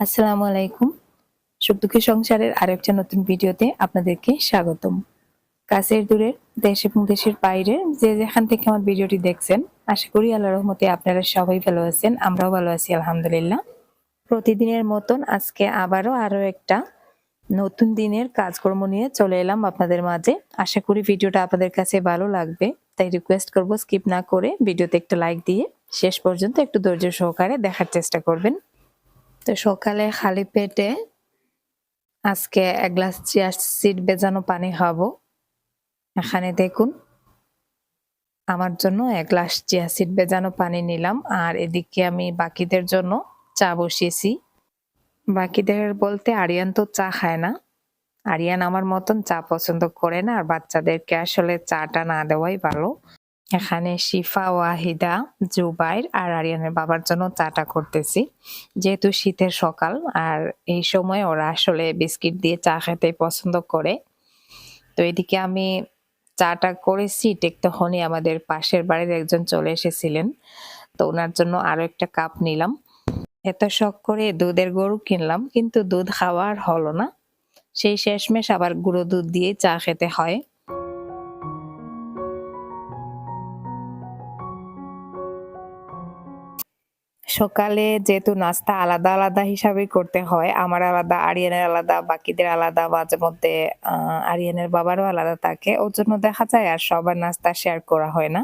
আসসালামু আলাইকুম। সুখ দুঃখের সংসারের আরেকটা নতুন ভিডিওতে আপনাদেরকে স্বাগতম। কাছের দূরের দেশ এবং দেশের বাইরে যে যেখান থেকে আমার ভিডিওটি দেখছেন, আশা করি আল্লাহ রহমতে আপনারা সবাই ভালো আছেন, আমরাও ভালো আছি, আলহামদুলিল্লাহ। প্রতিদিনের মতন আজকে আবারও আরও একটা নতুন দিনের কাজকর্ম নিয়ে চলে এলাম আপনাদের মাঝে। আশা করি ভিডিওটা আপনাদের কাছে ভালো লাগবে, তাই রিকোয়েস্ট করব স্কিপ না করে ভিডিওতে একটা লাইক দিয়ে শেষ পর্যন্ত একটু ধৈর্য সহকারে দেখার চেষ্টা করবেন। তো সকালে খালি পেটে আজকে এক গ্লাস চিয়া সিড বেজানো পানি খাব। এখানে দেখুন, আমার জন্য এক গ্লাস চিয়া সিড বেজানো পানি নিলাম আর এদিকে আমি বাকিদের জন্য চা বসিয়েছি। বাকিদের বলতে আরিয়ান তো চা খায় না। আরিয়ান আমার মতন চা পছন্দ করে না আর বাচ্চাদেরকে আসলে চাটা না দেওয়াই ভালো। এখানে শিফা ওয়াহিদা, জুবাইর আর আরিয়ানের বাবার জন্য চাটা করতেছি। যেহেতু শীতের সকাল, আর এই সময় ওরা আসলে বিস্কিট দিয়ে চা খেতে পছন্দ করে। তো এদিকে আমি চাটা করেছি। ঠিক তখনই আমাদের পাশের বাড়ির একজন চলে এসেছিলেন। তো ওনার জন্য আরও একটা কাপ নিলাম। এত শখ করে দুধের গরু কিনলাম, কিন্তু দুধ খাওয়া আর হলো না। সেই শেষমেশ আবার গুঁড়ো দুধ দিয়ে চা খেতে হয়। সকালে যেহেতু নাস্তা আলাদা আলাদা হিসাবে করতে হয়, আমার আলাদা, আরিয়ানের আলাদা, বাকিদের আলাদা, মাঝে মধ্যে আরিয়ানের বাবারও আলাদা থাকে। ওর জন্য দেখা যায় আর সবার নাস্তা শেয়ার করা হয় না।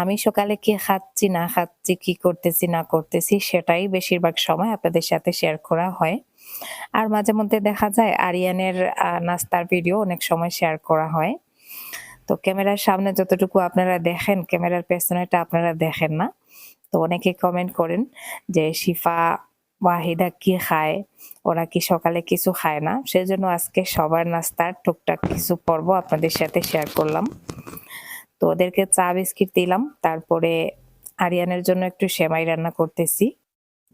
আমি সকালে কি খাচ্ছি, না খাচ্ছি, কি করতেছি, না করতেছি, সেটাই বেশিরভাগ সময় আপনাদের সাথে শেয়ার করা হয়। আর মাঝে মধ্যে দেখা যায় আরিয়ানের নাস্তার ভিডিও অনেক সময় শেয়ার করা হয়। তো ক্যামেরার সামনে যতটুকু আপনারা দেখেন, ক্যামেরার পেছনেটা আপনারা দেখেন না। তো অনেকে কমেন্ট করেন যে, শিফা ওয়াহিদা কি খায়? ওরা কি সকালে কিছু খায় না? সেজন্য আজকে সবার নাস্তার টুকটাক কিছু পর্ব আপনাদের সাথে শেয়ার করলাম। তো ওদেরকে চা, বিস্কিট দিলাম। তারপরে আরিয়ানের জন্য একটু সেমাই রান্না করতেছি।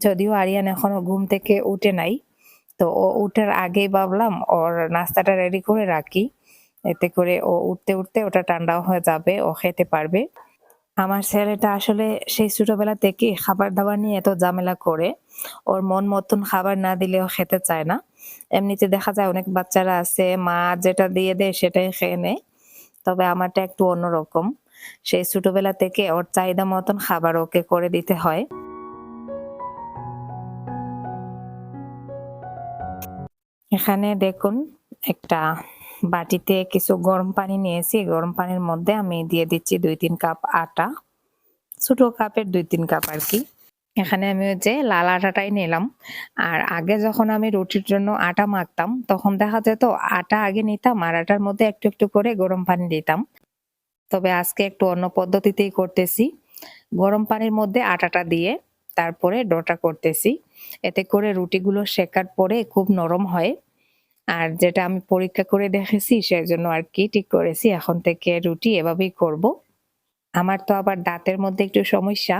যদিও আরিয়ান এখনও ঘুম থেকে উঠে নাই, তো ও উঠার আগেই ভাবলাম ওর নাস্তাটা রেডি করে রাখি। এতে করে ও উঠতে উঠতে ওটা ঠান্ডাও হয়ে যাবে, ও খেতে পারবে। আমার ছেলেটা আসলে সেই ছোটবেলা থেকে খাবার দাবার নিয়ে এত ঝামেলা করে। ওর মন মতন খাবার না দিলেও খেতে চায় না। এমনিতে দেখা যায় অনেক বাচ্চারা আছে, মা যেটা দিয়ে দেয় সেটাই খেয়ে নেয়। তবে আমারটা একটু অন্যরকম। সেই ছোটবেলা থেকে ওর চাহিদা মতন খাবার ওকে করে দিতে হয়। এখানে দেখুন একটা বাটিতে কিছু গরম পানি নিয়েছি। গরম পানির মধ্যে আমি দিয়ে দিচ্ছি দুই তিন কাপ আটা। ছোট কাপের দুই তিন কাপ আর কি। এখানে আমি যে লাল আটাটাই নিলাম। আর আগে যখন আমি রুটির জন্য আটা মাখতাম, তখন দেখা যেত আটা আগে নিতাম আর আটার মধ্যে একটু একটু করে গরম পানি দিতাম। তবে আজকে একটু অন্য পদ্ধতিতেই করতেছি। গরম পানির মধ্যে আটাটা দিয়ে তারপরে ডোটা করতেছি। এতে করে রুটিগুলো শেখার পরে খুব নরম হয়। আর যেটা আমি পরীক্ষা করে দেখেছি সেজন্য আর কি, ঠিক করেছি। এখন থেকে রুটি এভাবেই করব। আমার তো আবার দাঁতের মধ্যে একটু সমস্যা।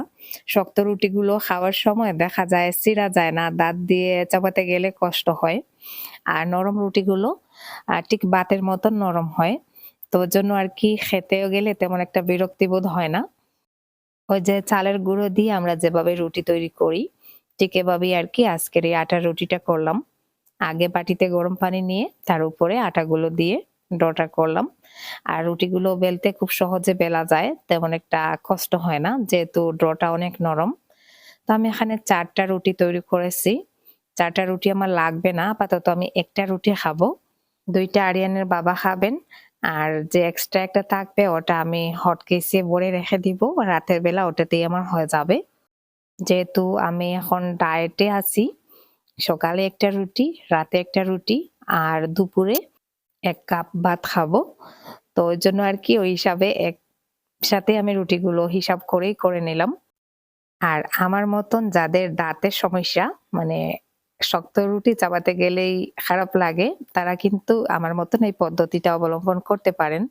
শক্ত রুটিগুলো খাওয়ার সময় দেখা যায় চিরা যায় না, দাঁত দিয়ে চাপাতে গেলে কষ্ট হয়। আর নরম রুটিগুলো ঠিক বাতের মতন নরম হয়। তো জন্য আর কি খেতেও গেলে তেমন একটা বিরক্তি বোধ হয় না। ওই যে চালের গুঁড়ো দিয়ে আমরা যেভাবে রুটি তৈরি করি, ঠিক এভাবেই আর কি আজকের এই আটার রুটিটা করলাম। আগে বাটিতে গরম পানি নিয়ে তার উপরে আটাগুলো দিয়ে ডটা করলাম। আর রুটিগুলো বেলতে খুব সহজে বেলা যায়, তেমন একটা কষ্ট হয় না, যেহেতু ডটা অনেক নরম। তো আমি এখানে চারটা রুটি তৈরি করেছি। চারটা রুটি আমার লাগবে না, আপাতত আমি একটা রুটি খাব। দুইটা আরিয়ানের বাবা খাবেন, আর যে এক্সট্রা একটা থাকবে ওটা আমি হট কেসে ভরে রেখে দিব, রাতের বেলা ওটাতেই আমার হয়ে যাবে। যেহেতু আমি এখন ডায়েটে আছি সকালে একটা রুটি, রাতে একটা রুটি আর দুপুরে এক কাপ ভাত খাব। তো ওই জন্য আর কি ওই হিসাবে একসাথে আমি রুটিগুলো হিসাব করেই করে নিলাম। আর আমার মতন যাদের দাঁতের সমস্যা মানে শক্ত রুটি চাবাতে গেলেই খারাপ লাগে, তারা কিন্তু আমার মতন এই পদ্ধতিটা অবলম্বন করতে পারেন।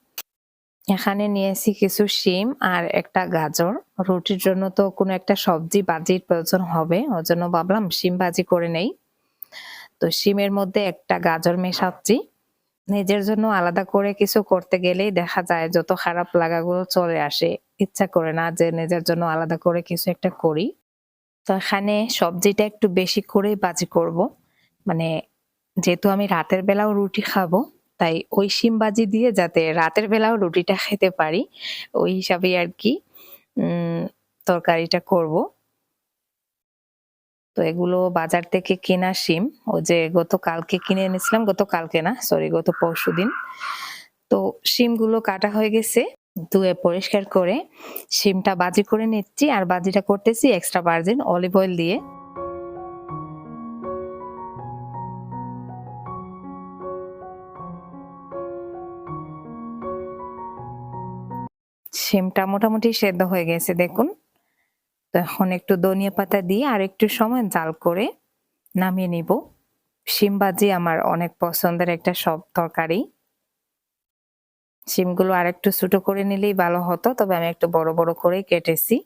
এখানে নিয়েছি কিছু শিম আর একটা গাজর। রুটির জন্য তো কোনো একটা সবজি বাজির প্রয়োজন হবে ওর জন্য ভাবলাম শিম ভাজি করে নেই। তো শিমের মধ্যে একটা গাজর মেশাচ্ছি। নিজের জন্য আলাদা করে কিছু করতে গেলেই দেখা যায় যত খারাপ লাগাগুলো চলে আসে, ইচ্ছা করে না যে নিজের জন্য আলাদা করে কিছু একটা করি। তো এখানে সবজিটা একটু বেশি করেই বাজি করব। মানে যেহেতু আমি রাতের বেলাও রুটি খাব, তাই ওই শিম বাজি দিয়ে যাতে রাতের বেলাও রুটিটা খেতে পারি, ওই হিসাবেই আর কি তরকারিটা করব। তো এগুলো বাজার থেকে কেনা শিম। ও যে গতকালকে কিনে এনেছিলাম গতকালকে না সরি গত পরশু দিন। তো শিমগুলো কাটা হয়ে গেছে, ধুয়ে পরিষ্কার করে শিমটা বাজি করে নিচ্ছি আর বাজিটা করতেছি এক্সট্রা ভার্জিন অলিভ অয়েল দিয়ে। শিমটা মোটামুটি সেদ্ধ হয়ে গেছে, দেখুন। এখন একটু ধনিয়া পাতা দিয়ে আর একটু সময় জাল করে নামিয়ে নিব। শিম ভাজি আমার অনেক পছন্দের একটা সব তরকারি। শিমগুলো আর একটু ছোট করে নিলেই ভালো হতো, তবে আমি একটু বড় বড় করে কেটেছি।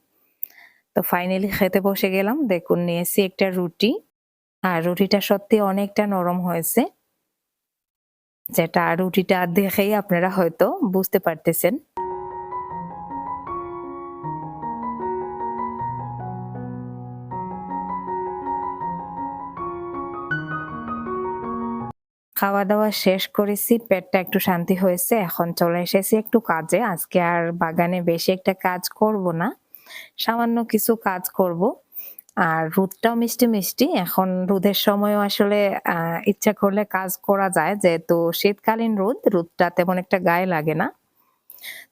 তো ফাইনালি খেতে বসে গেলাম, দেখুন নিয়েছি একটা রুটি। আর রুটিটা সত্যি অনেকটা নরম হয়েছে। যেটা রুটিটা দেখেই আপনারা হয়তো বুঝতে পারতেছেন। খাওয়া দাওয়া শেষ করেছি, পেটটা একটু শান্তি হয়েছে, এখন চলে এসেছি একটু কাজে। আজকে আর বাগানে বেশি একটা কাজ করব না, সামান্য কিছু কাজ করব। আর রোদটাও মিষ্টি মিষ্টি, এখন রোদের সময়ও আসলে ইচ্ছা করলে কাজ করা যায়, যেহেতু শীতকালীন রোদ, রোদটা তেমন একটা গায়ে লাগে না।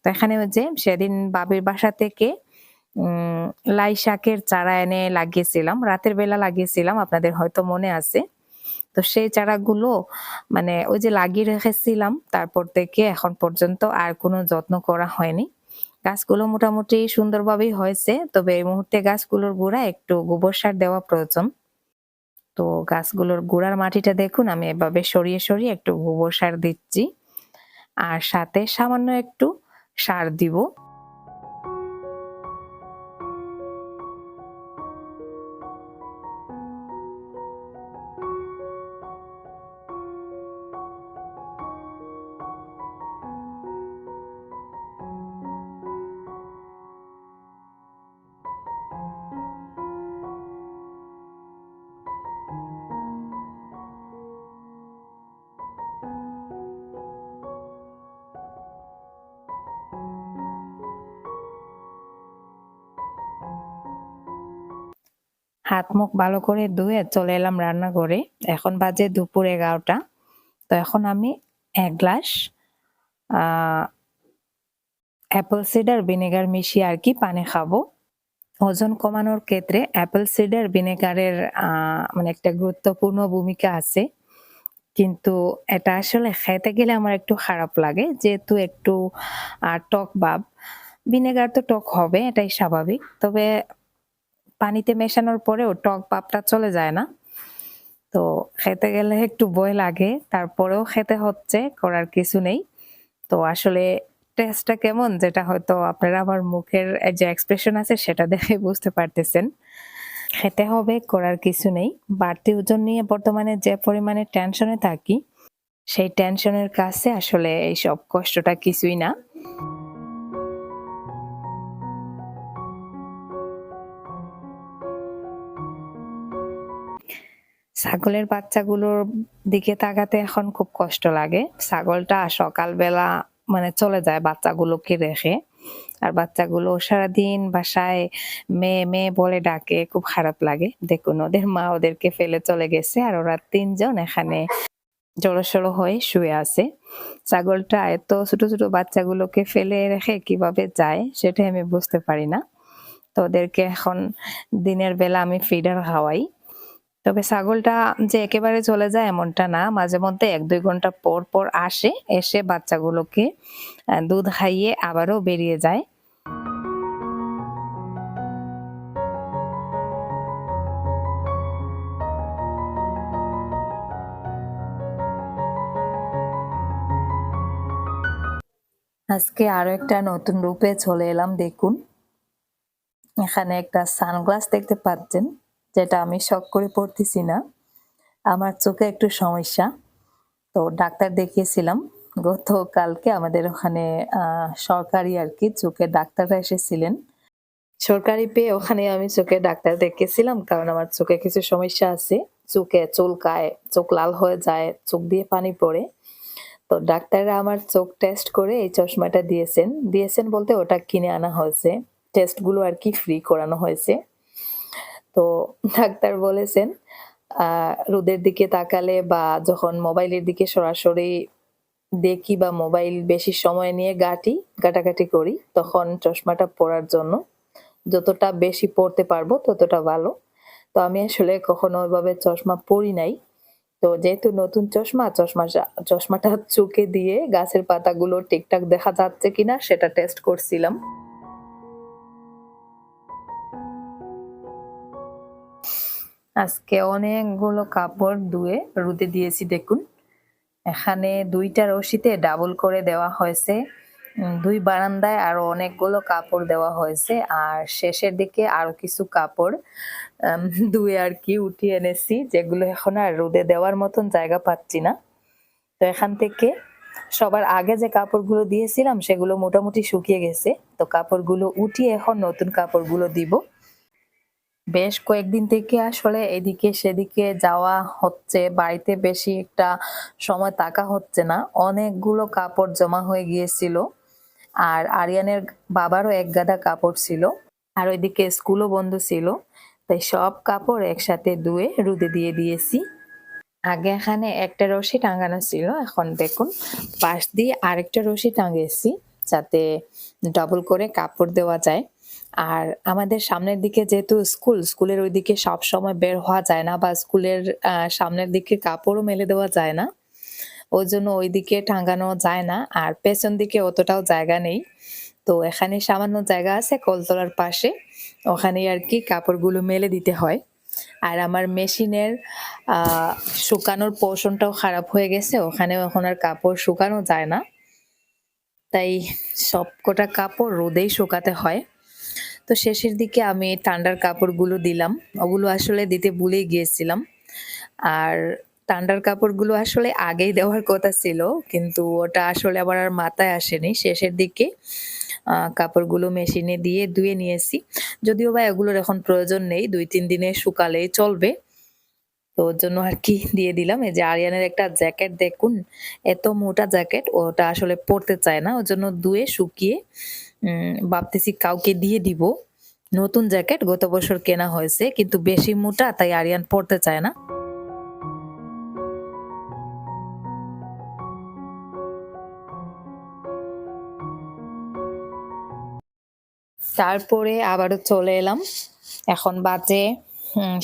তো এখানে যে সেদিন বাবির বাসা থেকে লাই শাকের চারা এনে লাগিয়েছিলাম, রাতের বেলা লাগিয়েছিলাম, আপনাদের হয়তো মনে আছে। তো সেই চারাগুলো মানে ওই যে লাগিয়ে রেখেছিলাম, তারপর থেকে এখন পর্যন্ত আর কোনো যত্ন করা হয়নি। গাছগুলো মোটামুটি সুন্দরভাবেই হয়েছে, তবে এই মুহূর্তে গাছগুলোর গোড়া একটু গোবর সার দেওয়া প্রয়োজন। তো গাছগুলোর গোড়ার মাটিটা দেখুন, আমি এভাবে সরিয়ে সরিয়ে একটু গোবর সার দিচ্ছি। আর সাথে সামান্য একটু সার দিব। হাত মুখ ভালো করে ধুয়ে চলে এলাম রান্নাঘরে। এখন বাজে দুপুর এগারোটা। তো এখন আমি এক গ্লাস অ্যাপেল সিডার ভিনেগার মিশিয়ে আর কি পানি খাব। ওজন কমানোর ক্ষেত্রে অ্যাপেল সিডার ভিনেগারের মানে একটা গুরুত্বপূর্ণ ভূমিকা আছে। কিন্তু এটা আসলে খেতে গেলে আমার একটু খারাপ লাগে, যেহেতু একটু টক ভাব। ভিনেগার তো টক হবে, এটাই স্বাভাবিক। তবে পানিতে মেশানোর পরেও টক পাপটা চলে যায় না। তো খেতে গেলে একটু ভয় লাগে, তারপরেও খেতে হচ্ছে, করার কিছু নেই। তো আসলে টেস্টটা কেমন, যেটা হয়তো আপনারা আমার মুখের যে এক্সপ্রেশন আছে, সেটা দেখে বুঝতে পারতেছেন। খেতে হবে, করার কিছু নেই। বাড়তি ওজন নিয়ে বর্তমানে যে পরিমাণে টেনশনে থাকি, সেই টেনশনের কাছে আসলে এই সব কষ্টটা কিছুই না। ছাগলের বাচ্চাগুলোর দিকে তাকাতে এখন খুব কষ্ট লাগে। ছাগলটা সকালবেলা মানে চলে যায় বাচ্চাগুলোকে রেখে আর বাচ্চাগুলো সারাদিন বাসায় মেয়ে মেয়ে বলে ডাকে, খুব খারাপ লাগে। দেখুন, ওদের মা ওদেরকে ফেলে চলে গেছে আর ওরা তিনজন এখানে জড়সড়ো হয়ে শুয়ে আছে। ছাগলটা এত ছোট ছোট বাচ্চাগুলোকে ফেলে রেখে কীভাবে যায় সেটাই আমি বুঝতে পারি না। তো ওদেরকে এখন দিনের বেলা আমি ফিডার খাওয়াই। তবে ছাগলটা যে একেবারে চলে যায় এমনটা না। মাঝে মধ্যে এক দুই ঘণ্টা পর পর আসে, এসে বাচ্চাগুলোকে দুধ খাইয়ে আবারও বেরিয়ে যায়। আজকে আরও একটা নতুন রূপে চলে এলাম, দেখুন। এখানে একটা সানগ্লাস দেখতে পাচ্ছেন। যেটা আমি শখ করে পড়তেছি না। আমার চোখে একটু সমস্যা। তো ডাক্তার দেখিয়েছিলাম, গতকালকে আমাদের ওখানে সরকারি আর কি চোখের ডাক্তাররা এসেছিলেন। সরকারি পেয়ে ওখানে আমি চোখে ডাক্তার দেখিয়েছিলাম, কারণ আমার চোখে কিছু সমস্যা আছে। চোখে চুলকায়, চোখ লাল হয়ে যায়, চোখ দিয়ে পানি পড়ে। তো ডাক্তাররা আমার চোখ টেস্ট করে এই চশমাটা দিয়েছেন। দিয়েছেন বলতে ওটা কিনে আনা হয়েছে। টেস্টগুলো আর কি ফ্রি করানো হয়েছে। তো ডাক্তার বলেছেন রোদের দিকে তাকালে বা যখন মোবাইলের দিকে সরাসরি দেখি বা মোবাইল বেশি সময় নিয়ে গাটি গাটাগাটি করি, তখন চশমাটা পরার জন্য যতটা বেশি পড়তে পারব ততটা ভালো। তো আমি আসলে কখনো ওইভাবে চশমা পরি নাই। তো যেহেতু নতুন চশমা চশমা চশমাটা চোখে দিয়ে গাছের পাতাগুলো ঠিকঠাক দেখা যাচ্ছে কিনা সেটা টেস্ট করছিলাম। আজকে অনেকগুলো কাপড় ধুয়ে রোদে দিয়েছি, দেখুন। এখানে দুইটা রশিতে ডাবল করে দেওয়া হয়েছে। দুই বারান্দায় আরও অনেকগুলো কাপড় দেওয়া হয়েছে। আর শেষের দিকে আরও কিছু কাপড় ধুয়ে আর কি উঠিয়ে এনেছি, যেগুলো এখন আর রোদে দেওয়ার মতন জায়গা পাচ্ছি না। তো এখান থেকে সবার আগে যে কাপড়গুলো দিয়েছিলাম, সেগুলো মোটামুটি শুকিয়ে গেছে। তো কাপড়গুলো উঠিয়ে এখন নতুন কাপড়গুলো দিব। বেশ কয়েকদিন থেকে আসলে এদিকে সেদিকে যাওয়া হচ্ছে। বাড়িতে বেশি একটা সময় থাকা হচ্ছে না। অনেকগুলো কাপড় জমা হয়ে গিয়েছিল। আর আরিয়ানের বাবারও এক গাদা কাপড় ছিল। আর ওইদিকে স্কুলও বন্ধ ছিল। তাই সব কাপড় একসাথে ধুয়ে রুদে দিয়ে দিয়েছি। আগে এখানে একটা রশি টাঙানো ছিল, এখন দেখুন, পাশ দিয়ে আরেকটা রশি টাঙিয়েছি যাতে ডবল করে কাপড় দেওয়া যায়। আর আমাদের সামনের দিকে যেহেতু স্কুল, স্কুলের ওইদিকে সব সময় বের হওয়া যায় না বা স্কুলের সামনের দিকে কাপড়ও মেলে দেওয়া যায় না। ওই জন্য ওইদিকে টাঙানো যায় না আর পেছন দিকে অতটাও জায়গা নেই। তো এখানে সামান্য জায়গা আছে কলতলার পাশে। ওখানে আর কি কাপড়গুলো মেলে দিতে হয়। আর আমার মেশিনের শুকানোর পোষণটাও খারাপ হয়ে গেছে। ওখানে এখন আর কাপড় শুকানো যায় না। তাই সব কটা কাপড় রোদেই শুকাতে হয়। তো শেষের দিকে আমি ঠান্ডার কাপড়গুলো দিলাম। ওগুলো আসলে দিতে ভুলেই গিয়েছিলাম। আর ঠান্ডার কাপড়গুলো আসলে আগেই দেওয়ার কথা ছিল, কিন্তু ওটা আসলে আবার আর মাথায় আসেনি। শেষের দিকে কাপড়গুলো মেশিনে দিয়ে ধুয়ে নিয়েছি। যদিও বা এগুলোর এখন প্রয়োজন নেই, দুই তিন দিনে শুকালেই চলবে। তো ওর জন্য আর কি দিয়ে দিলাম। এই যে আরিয়ানের একটা জ্যাকেট দেখুন, এত মোটা জ্যাকেট, ওটা আসলে পরতে চায় না। ওর জন্য ধুয়ে শুকিয়ে ভাবতেছি কাউকে দিয়ে দিব। নতুন জ্যাকেট গত বছর কেনা হয়েছে, কিন্তু বেশি মোটা, তাই আরিয়ান পরতে চায় না। তারপরে আবারও চলে এলাম। এখন বাজে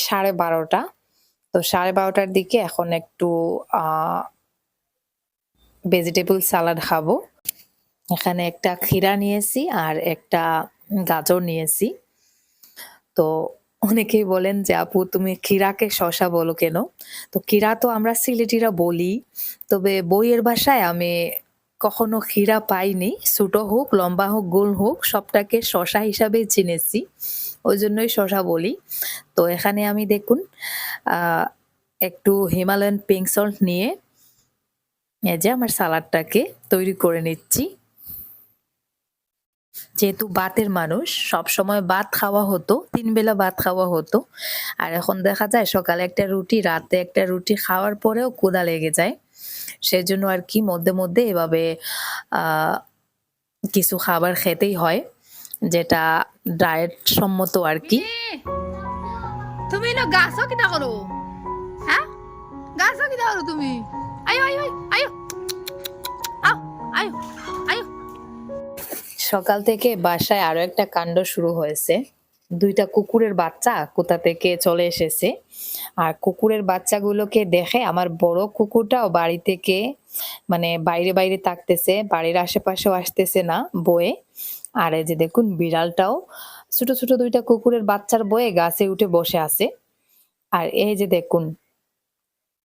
সাড়ে বারোটা। তো সাড়ে বারোটার দিকে এখন একটু ভেজিটেবল সালাড খাব। এখানে একটা ক্ষীরা নিয়েছি আর একটা গাজর নিয়েছি। তো অনেকেই বলেন যে, আপু, তুমি ক্ষীরাকে শশা বলো কেন? তো ক্ষীরা তো আমরা সিলেটিরা বলি, তবে বইয়ের ভাষায় আমি কখনো ক্ষীরা পাইনি। ছোট হোক, লম্বা হোক, গোল হোক, সবটাকে শশা হিসাবেই চিনেছি। ওই জন্যই শশা বলি। তো এখানে আমি দেখুন একটু হিমালয়ান পিঙ্ক সল্ট নিয়ে এই যে আমার সালাডটাকে তৈরি করে নিচ্ছি। যেহেতু বাতের মানুষ সব সময় ভাত খাওয়া হতো তিন বেলা ভাত খাওয়া হতো। আর এখন দেখা যায় সকালে একটা রুটি রাতে একটা রুটি খাওয়ার পরেও ক্ষুধা লেগে যায়। সেজন্য আর কি মধ্যে মধ্যে এভাবে কিছু খাবার খেতেই হয় যেটা ডায়েট সম্মত আর কি। তুমি না গাছও কিতা করো? হ্যাঁ? গাছও কিতা করো তুমি? আয়ো আয়ো আয়ো, আয়ো। আয়ো। সকাল থেকে বাসায় আরও একটা কাণ্ড শুরু হয়েছে। দুইটা কুকুরের বাচ্চা কোথা থেকে চলে এসেছে। আর কুকুরের বাচ্চাগুলোকে দেখে আমার বড় কুকুরটাও বাড়ি থেকে মানে বাইরে বাইরে থাকতেছে বাড়ির আশেপাশেও আসতেছে না বয়ে। আর এই যে দেখুন বিড়ালটাও, ছোট ছোট দুইটা কুকুরের বাচ্চার বয়ে গাছে উঠে বসে আছে। আর এই যে দেখুন,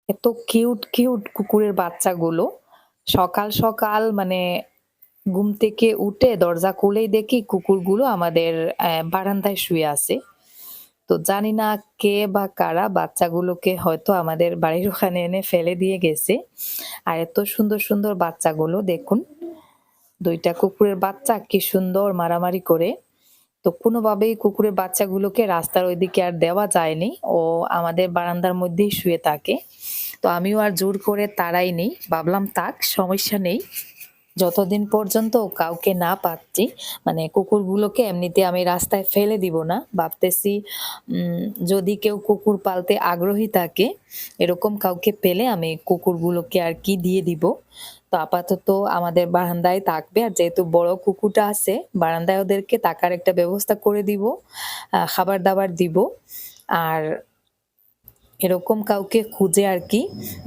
এত কিউট কিউট কুকুরের বাচ্চাগুলো সকাল সকাল মানে ঘুম থেকে উঠে দরজা খুলেই দেখি কুকুরগুলো আমাদের বারান্দায় শুয়ে আছে। তো জানি না কে বা কারা বাচ্চাগুলোকে হয়তো আমাদের বাড়ির ওখানে এনে ফেলে দিয়ে গেছে। আর এত সুন্দর সুন্দর বাচ্চাগুলো দেখুন, দুইটা কুকুরের বাচ্চা কি সুন্দর মারামারি করে। তো কোনোভাবেই কুকুরের বাচ্চাগুলোকে রাস্তার ওইদিকে আর দেওয়া যায়নি, ও আমাদের বারান্দার মধ্যেই শুয়ে থাকে। তো আমিও আর জোর করে তাড়াইনি, ভাবলাম তাক সমস্যা নেই। যতদিন পর্যন্ত কাউকে না পাচ্ছি মানে কুকুরগুলোকে এমনিতে আমি রাস্তায় ফেলে দিব না। ভাবতেছি যদি কেউ কুকুর পালতে আগ্রহী থাকে, এরকম কাউকে পেলে আমি কুকুরগুলোকে আর কি দিয়ে দিব। তো আপাতত আমাদের বারান্দায় থাকবে, আর যেহেতু বড় কুকুরটা আছে, বারান্দায় ওদেরকে তাকার একটা ব্যবস্থা করে দিব খাবার দাবার দিব। আর এরকম কাউকে খুঁজে আর কি,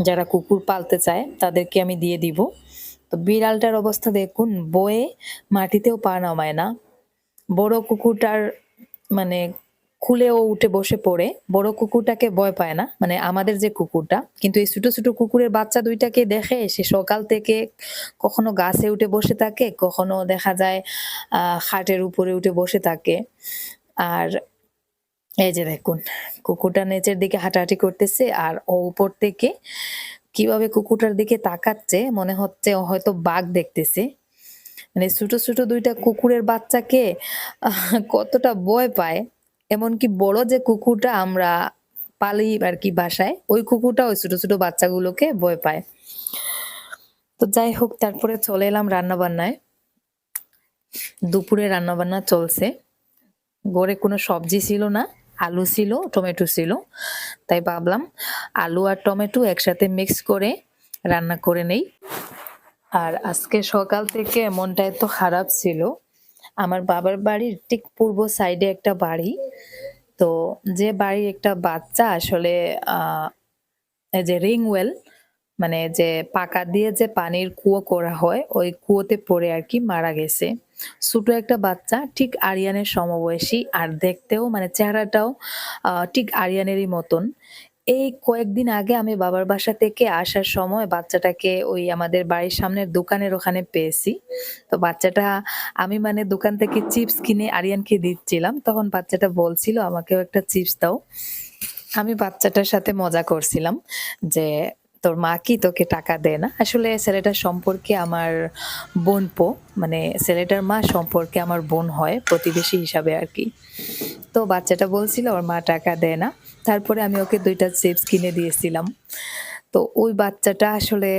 যারা কুকুর পালতে চায়, তাদেরকে আমি দিয়ে দিব। তো বিড়ালটার অবস্থা দেখুন, বয়ে মাটিতেও পা নামায় না। বড় কুকুরটার মানে খুলেও উঠে বসে পড়ে। বড় কুকুরটাকে ভয় পায় না মানে আমাদের যে কুকুরটা। কিন্তু এই ছোট ছোট কুকুরের বাচ্চা দুইটাকে দেখে, সে সকাল থেকে কখনো গাছে উঠে বসে থাকে, কখনো দেখা যায় খাটের উপরে উঠে বসে থাকে। আর এই যে দেখুন, কুকুরটা নিচের দিকে হাঁটাহাঁটি করতেছে, আর ও উপর থেকে কীভাবে কুকুরটার দিকে তাকাচ্ছে, মনে হচ্ছে হয়তো বাঘ দেখতেছে। মানে ছোট ছোট দুইটা কুকুরের বাচ্চাকে কতটা ভয় পায়। এমনকি বড় যে কুকুরটা আমরা পালি আর কি বাসায়, ওই কুকুরটা ওই ছোট ছোট বাচ্চাগুলোকে ভয় পায়। তো যাই হোক, তারপরে চলে এলাম রান্না বান্নায় দুপুরে রান্না বান্না চলছে। ঘরে কোনো সবজি ছিল না। আলু ছিল, টমেটো ছিল, তাই ভাবলাম আলু আর টমেটো একসাথে মিক্স করে রান্না করে নেই। আর আজকে সকাল থেকে মনটা এত খারাপ ছিল। আমার বাবার বাড়ির ঠিক পূর্ব সাইডে একটা বাড়ি। তো যে বাড়ির একটা বাচ্চা আসলে যে রিং ওয়েল মানে যে পাকা দিয়ে যে পানির কুয়ো করা হয়, ওই কুয়োতে পড়ে আর কি মারা গেছে। ছোট একটা বাচ্চা, ঠিক আরিয়ানের সমবয়সী আর দেখতেও মানে চেহারাটাও ঠিক আরিয়ানেরই মতন। এই কয়েকদিন আগে আমি বাবার বাসা থেকে আসার সময় বাচ্চাটাকে ওই আমাদের বাড়ির সামনের দোকানের ওখানে পেয়েছি। তো বাচ্চাটা, আমি মানে দোকান থেকে চিপস কিনে আরিয়ানকে দিচ্ছিলাম। তখন বাচ্চাটা বলছিল, আমাকেও একটা চিপস দাও। আমি বাচ্চাটার সাথে মজা করছিলাম যে তোর মা কি তোকে টাকা দেয় না? আসলে ছেলেটার সম্পর্কে আমার বোন পো মানে ছেলেটার মা সম্পর্কে আমার বোন হয়, প্রতিবেশী হিসাবে আর কি। তো বাচ্চাটা বলছিল ওর মা টাকা দেয় না। তারপরে আমি ওকে দুইটা চিপস কিনে দিয়েছিলাম। তো ওই বাচ্চাটা আসলে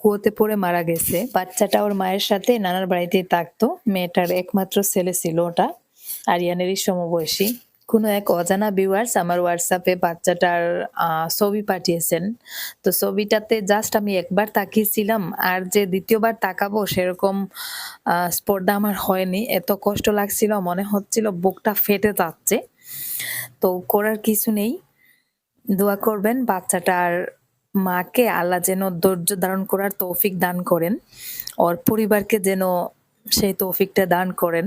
কুয়োতে পড়ে মারা গেছে। বাচ্চাটা ওর মায়ের সাথে নানার বাড়িতেই থাকতো। মেয়েটার একমাত্র ছেলে ছিল ওটা, আরিয়ানেরই সমবয়সী। কোনো এক অজানা ভিউয়ার্স আমার হোয়াটসঅ্যাপে বাচ্চাটার ছবি পাঠিয়েছেন। তো ছবিটাতে জাস্ট আমি একবার তাকিয়েছিলাম, আর যে দ্বিতীয়বার তাকাবো সেরকম স্পর্ধা আমার হয়নি। এত কষ্ট লাগছিল, মনে হচ্ছিল বুকটা ফেটে যাচ্ছে। তো করার কিছু নেই। দোয়া করবেন বাচ্চাটার মাকে আল্লাহ যেন ধৈর্য ধারণ করার তৌফিক দান করেন, ওর পরিবারকে যেন সেই তৌফিকটা দান করেন।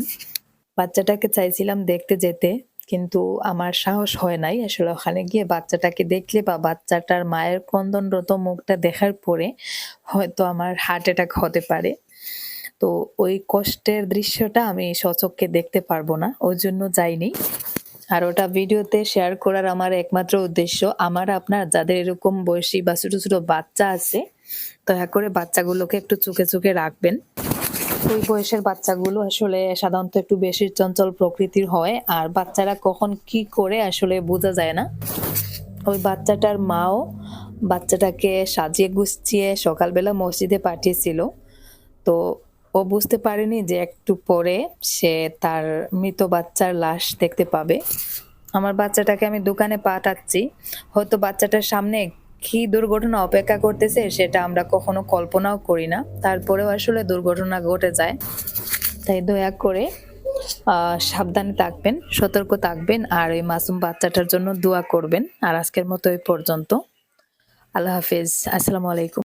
বাচ্চাটাকে চাইছিলাম দেখতে যেতে। কিন্তু আমার সাহস হয় নাই। আসলে ওখানে গিয়ে বাচ্চাটাকে দেখলে বা বাচ্চাটার মায়ের ক্রন্দনরত মুখটা দেখার পরে হয়তো আমার হার্ট অ্যাটাক হতে পারে। তো ওই কষ্টের দৃশ্যটা আমি সচক্ষে দেখতে পারব না, ওই জন্য যাইনি। আর ওটা ভিডিওতে শেয়ার করার আমার একমাত্র উদ্দেশ্য, আমার আপনার যাদের এরকম বয়সী বা ছোট ছোট বাচ্চা আছে, দয়া করে বাচ্চাগুলোকে একটু চোখে চোখে রাখবেন। ওই বয়সের বাচ্চাগুলো আসলে সাধারণত একটু বেশি চঞ্চল প্রকৃতির হয়। আর বাচ্চারা কখন কি করে আসলে বোঝা যায় না। ওই বাচ্চাটার মাও বাচ্চাটাকে সাজিয়ে গুছিয়ে সকালবেলা মসজিদে পাঠিয়েছিল। তো ও বুঝতে পারেনি যে একটু পরে সে তার মৃত বাচ্চার লাশ দেখতে পাবে। আমার বাচ্চাটাকে আমি দোকানে পাঠাচ্ছি। হয়তো বাচ্চাটার সামনে কি দুর্ঘটনা অপেক্ষা করতেছে সেটা আমরা কখনো কল্পনাও করি না। তারপরেও আসলে দুর্ঘটনা ঘটে যায়। তাই দয়া করে সাবধানে থাকবেন, সতর্ক থাকবেন আর ওই মাসুম বাচ্চাটার জন্য দোয়া করবেন। আর আজকের মতো এই পর্যন্ত। আল্লাহ হাফিজ। আসসালামু আলাইকুম।